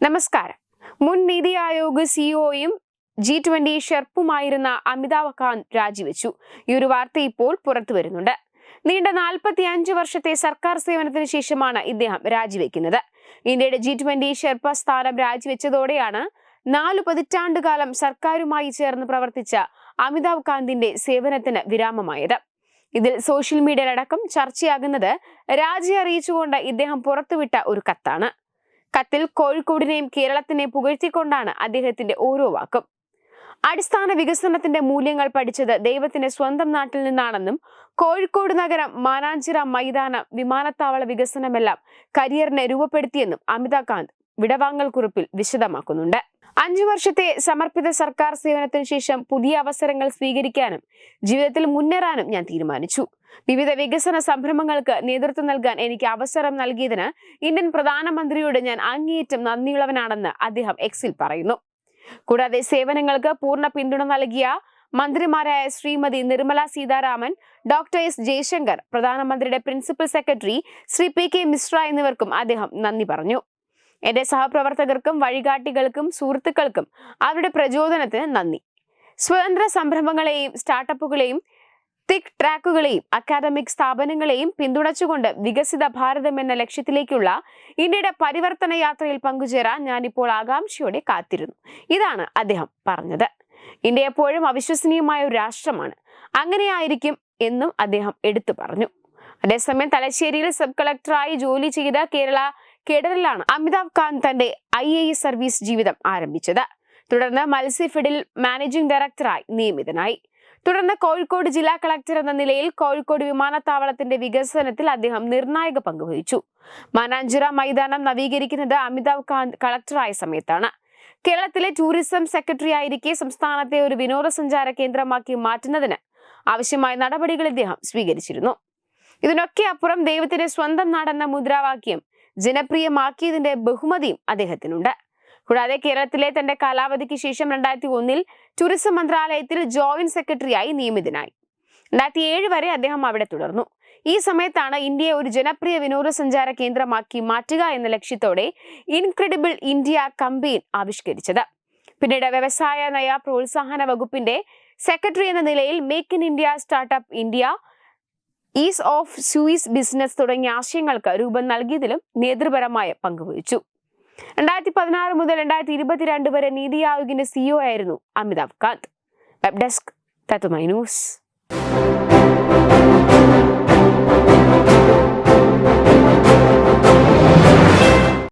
നമസ്കാരം. മുൻ നീതി ആയോഗ് സിഇഒയും ജി ട്വന്റി ഷെർപ്പുമായിരുന്ന അമിതാഭ് കാന്ത് രാജിവെച്ചു. ഈ ഒരു വാർത്ത ഇപ്പോൾ പുറത്തു വരുന്നുണ്ട്. നീണ്ട നാൽപ്പത്തി അഞ്ച് വർഷത്തെ സർക്കാർ സേവനത്തിന് ശേഷമാണ് ഇദ്ദേഹം രാജിവെക്കുന്നത്. ഇന്ത്യയുടെ ജി ട്വന്റി ഷെർപ്പ സ്ഥാനം രാജിവെച്ചതോടെയാണ് നാലു പതിറ്റാണ്ടുകാലം സർക്കാരുമായി ചേർന്ന് പ്രവർത്തിച്ച അമിതാഭ് കാന്തിന്റെ സേവനത്തിന് വിരാമമായത്. ഇതിൽ സോഷ്യൽ മീഡിയയിലടക്കം ചർച്ചയാകുന്നത് രാജി അറിയിച്ചുകൊണ്ട് ഇദ്ദേഹം പുറത്തുവിട്ട ഒരു കത്താണ്. കത്തിൽ കോഴിക്കോടിനെയും കേരളത്തിനെയും പുകഴ്ത്തിക്കൊണ്ടാണ് അദ്ദേഹത്തിന്റെ ഓരോ വാക്കും. അടിസ്ഥാന വികസനത്തിന്റെ മൂല്യങ്ങൾ പഠിച്ചത് ദൈവത്തിന്റെ സ്വന്തം നാട്ടിൽ നിന്നാണെന്നും കോഴിക്കോട് നഗരം മാനാഞ്ചിറ മൈതാനം വിമാനത്താവള വികസനമെല്ലാം കരിയറിനെ രൂപപ്പെടുത്തിയെന്നും അമിതാഭ് കാന്ത് വിടവാങ്ങൽ കുറിപ്പിൽ വിശദമാക്കുന്നുണ്ട്. അഞ്ചു വർഷത്തെ സമർപ്പിത സർക്കാർ സേവനത്തിന് ശേഷം പുതിയ അവസരങ്ങൾ സ്വീകരിക്കാനും ജീവിതത്തിൽ മുന്നേറാനും ഞാൻ തീരുമാനിച്ചു. വിവിധ വികസന സംരംഭങ്ങൾക്ക് നേതൃത്വം നൽകാൻ എനിക്ക് അവസരം നൽകിയതിന് ഇന്ത്യൻ പ്രധാനമന്ത്രിയോട് ഞാൻ അങ്ങേയറ്റം നന്ദിയുള്ളവനാണെന്ന് അദ്ദേഹം എക്സിൽ പറയുന്നു. കൂടാതെ സേവനങ്ങൾക്ക് പൂർണ പിന്തുണ നൽകിയ മന്ത്രിമാരായ ശ്രീമതി നിർമ്മല സീതാരാമൻ ഡോക്ടർ എസ് ജയശങ്കർ പ്രധാനമന്ത്രിയുടെ principal secretary Shri P K Mishra എന്നിവർക്കും അദ്ദേഹം നന്ദി പറഞ്ഞു. എന്റെ സഹപ്രവർത്തകർക്കും വഴികാട്ടികൾക്കും സുഹൃത്തുക്കൾക്കും അവരുടെ പ്രചോദനത്തിന് നന്ദി. സ്വതന്ത്ര സംരംഭങ്ങളെയും സ്റ്റാർട്ടപ്പുകളെയും തിക് ട്രാക്കുകളെയും അക്കാദമിക് സ്ഥാപനങ്ങളെയും പിന്തുണച്ചുകൊണ്ട് വികസിത ഭാരതം എന്ന ലക്ഷ്യത്തിലേക്കുള്ള ഇന്ത്യയുടെ പരിവർത്തന യാത്രയിൽ പങ്കുചേരാൻ ഞാനിപ്പോൾ ആകാംക്ഷയോടെ കാത്തിരുന്നു. ഇതാണ് അദ്ദേഹം പറഞ്ഞത്. ഇന്ത്യ എപ്പോഴും അവിശ്വസനീയമായ ഒരു രാഷ്ട്രമാണ്. അങ്ങനെയായിരിക്കും എന്നും അദ്ദേഹം എടുത്തു പറഞ്ഞു. അതേസമയം തലശ്ശേരിയിൽ സബ് കളക്ടറായി ജോലി ചെയ്ത കേരള കേഡറിലാണ് അമിതാഭ് കാന്ത് തന്റെ ഐ എ എസ് സർവീസ് ജീവിതം ആരംഭിച്ചത്. തുടർന്ന് മത്സ്യഫെഡിൽ മാനേജിംഗ് ഡയറക്ടറായി നിയമിതനായി. തുടർന്ന് കോഴിക്കോട് ജില്ലാ കളക്ടർ എന്ന നിലയിൽ കോഴിക്കോട് വിമാനത്താവളത്തിന്റെ വികസനത്തിൽ അദ്ദേഹം നിർണായക പങ്കുവഹിച്ചു മാനാഞ്ചിറ മൈതാനം നവീകരിക്കുന്നത് അമിതാഭ് കാന്ത് കളക്ടറായ സമയത്താണ്. കേരളത്തിലെ ടൂറിസം സെക്രട്ടറി ആയിരിക്കെ സംസ്ഥാനത്തെ ഒരു വിനോദസഞ്ചാര കേന്ദ്രമാക്കി മാറ്റുന്നതിന് ആവശ്യമായ നടപടികൾ ഇദ്ദേഹം സ്വീകരിച്ചിരുന്നു. ഇതിനൊക്കെ അപ്പുറം ദൈവത്തിന്റെ സ്വന്തം നാടെന്ന മുദ്രാവാക്യം ജനപ്രിയമാക്കിയതിന്റെ ബഹുമതിയും അദ്ദേഹത്തിനുണ്ട്. കൂടാതെ കേരളത്തിലെ തന്റെ കാലാവധിക്ക് ശേഷം രണ്ടായിരത്തി ഒന്നിൽ ടൂറിസം മന്ത്രാലയത്തിൽ ജോയിന്റ് സെക്രട്ടറിയായി നിയമിതനായി. രണ്ടായിരത്തി ഏഴ് വരെ അദ്ദേഹം അവിടെ തുടർന്നു. ഈ സമയത്താണ് ഇന്ത്യയെ ഒരു ജനപ്രിയ വിനോദസഞ്ചാര കേന്ദ്രമാക്കി മാറ്റുക എന്ന ലക്ഷ്യത്തോടെ ഇൻക്രെഡിബിൾ ഇന്ത്യ കമ്പെയിൻ ആവിഷ്കരിച്ചത്. പിന്നീട് വ്യവസായ നയ പ്രോത്സാഹന വകുപ്പിന്റെ സെക്രട്ടറി എന്ന നിലയിൽ make in India startup India ease of Suess business തുടങ്ങിയ ആശയങ്ങൾക്ക് രൂപം നൽകിയതിലും നേതൃപരമായ പങ്കുവഹിച്ചു രണ്ടായിരത്തി പതിനാറ് മുതൽ രണ്ടായിരത്തി ഇരുപത്തിരണ്ട് വരെ നീതി ആയോഗിന്റെ സിഇഒ ആയിരുന്നു അമിതാഭ് കാന്ത്. വെബ് ഡെസ്ക് തത്തുമൈ ന്യൂസ്